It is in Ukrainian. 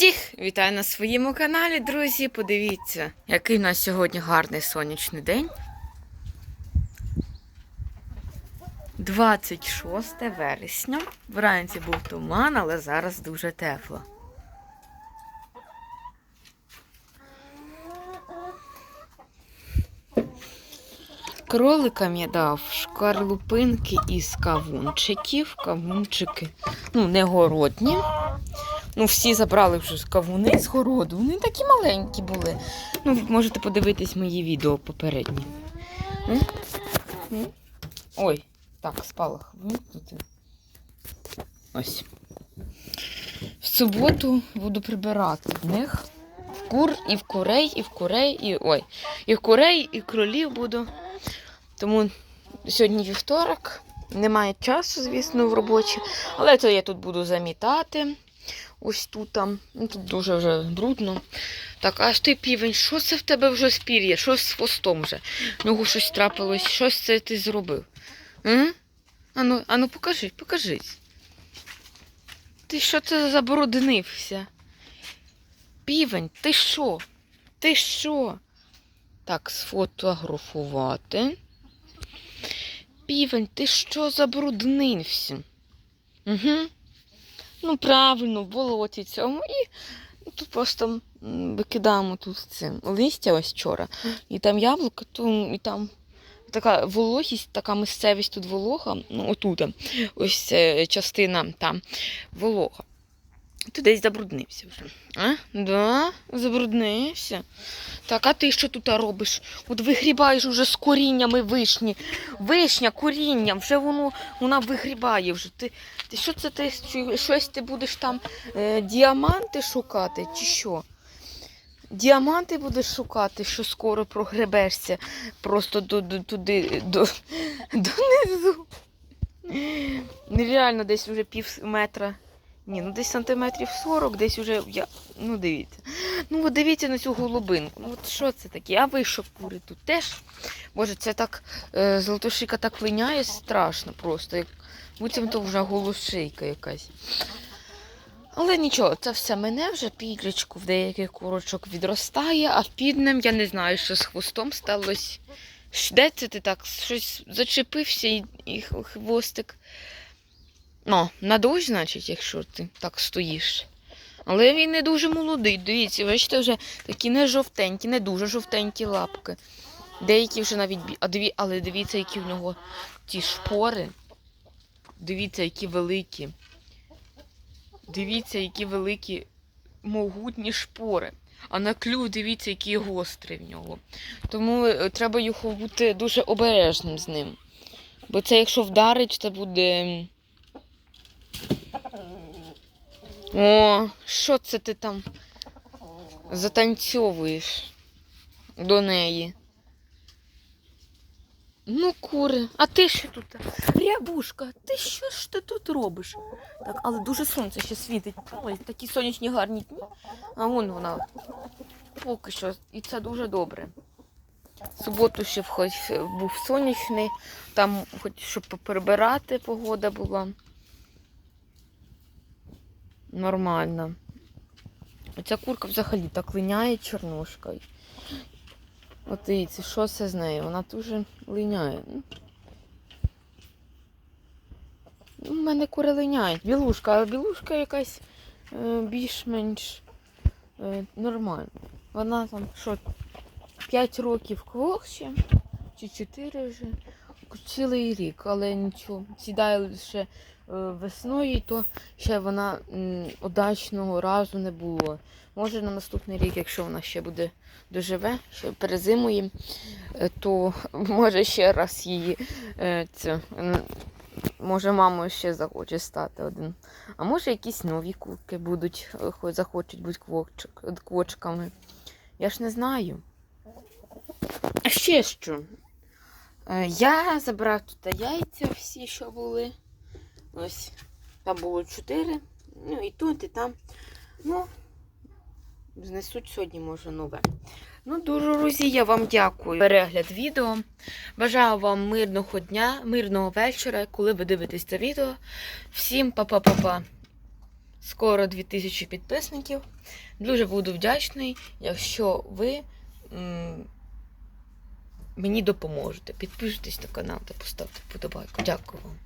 Всіх вітаю на своєму каналі, друзі. Подивіться, який у нас сьогодні гарний сонячний день. 26 вересня. Вранці був туман, але зараз дуже тепло. Кроликам я дав шкарлупинки із кавунчиків. Кавунчики, ну, не городні. Ну, всі забрали вже кавуни з городу. Вони такі маленькі були. Ну, ви можете подивитись мої відео попередні. М? М? Ой, так, спалах вимкнути. Ось. В суботу буду прибирати в них. Кур і в курей, і в курей, і. Ой, і в курей, і кролів буду. Тому сьогодні вівторок. Немає часу, звісно, в робочі. Але то я тут буду замітати. Ось тут там. Ну, тут дуже вже брудно. Так, аж ти півень, що це в тебе вже з? Що з хвостом вже? Ногу щось трапилось, щось це ти зробив? Ану, ану покажи, покажи. Ти що це забруднився? Півень, ти що? Ти що? Так, сфотографувати. Півень, ти що забруднився? Угу. Ну, правильно, в болоті цьому. І тут просто викидаємо тут це листя ось вчора. І там яблуко, то і там така вологість, така місцевість тут волога. Ну, отут ось е, частина там волога. Ти десь забруднився вже. А? Да? Забруднився. Так, а ти що тут робиш? От вигрібаєш уже з коріннями вишні. Вишня, корінням, вже воно вона вигрібає вже. Ти, ти що це ти щось ти будеш там е, діаманти шукати, чи що? Діаманти будеш шукати, що скоро прогребешся просто до, до, туди, до, донизу. Нереально десь вже пів метра. Ні, ну десь сантиметрів 40, десь уже. Я... Ну, дивіться. Ну, от дивіться на цю голубинку. Ну, от що це таке? А ви що кури тут теж? Боже, це так е, золотошика так виняє страшно просто. Як буцім то вже голошийка якась. Але нічого, це все мене вже підрічку в деяких курочок відростає, а в піднем я не знаю, що з хвостом сталося. Де це ти так? Щось зачепився і, і хвостик. Ну, на дощ, значить, якщо ти так стоїш. Але він не дуже молодий. Дивіться, бачите, вже такі не жовтенькі, не дуже жовтенькі лапки. Деякі вже навіть бі... а диві... Але дивіться, які в нього ті шпори. Дивіться, які великі. Дивіться, які великі могутні шпори. А на клюв дивіться, який гострий в нього. Тому е, треба його бути дуже обережним з ним. Бо це якщо вдарить, це буде. О, що це ти там затанцьовуєш до неї? Ну, кури, а ти що тут? Рябушка, ти що ж ти тут робиш? Так, але дуже сонце ще світить. Ой, такі сонячні гарні дні. А вон вона. Поки що. І це дуже добре. Суботу ще хоч був сонячний, там хоч щоб поприбирати погода була. Нормально. Оця курка взагалі так линяє чорнушкою. От дивіться, що це з нею? Вона дуже линяє. Ну, У мене кури линяють. Білушка, але білушка якась е, більш-менш е, нормальна. Вона там що, 5 років квохче, чи 4 вже, цілий рік, але нічого. Сідає лише е, весною, то ще вона удачного разу не було. Може на наступний рік, якщо вона ще буде доживе, ще перезимує, е, то може ще раз її е, це, може мамою ще захоче стати один. А може якісь нові курки будуть, хоч захочуть бути квочками. Я ж не знаю. А ще що? Е, Я забрав тут яйця всі, що були. Ось. Там було чотири. Ну і тут, і там. Ну, знесуть сьогодні, може, нове. Ну, дуже, друзі, я вам дякую за перегляд відео. Бажаю вам мирного дня, мирного вечора, коли ви дивитесь це відео. Всім па-па-па-па. скоро 2000 підписників. Дуже буду вдячний, якщо ви мені допоможете. Підпишитесь на канал та поставте вподобайку. Дякую вам.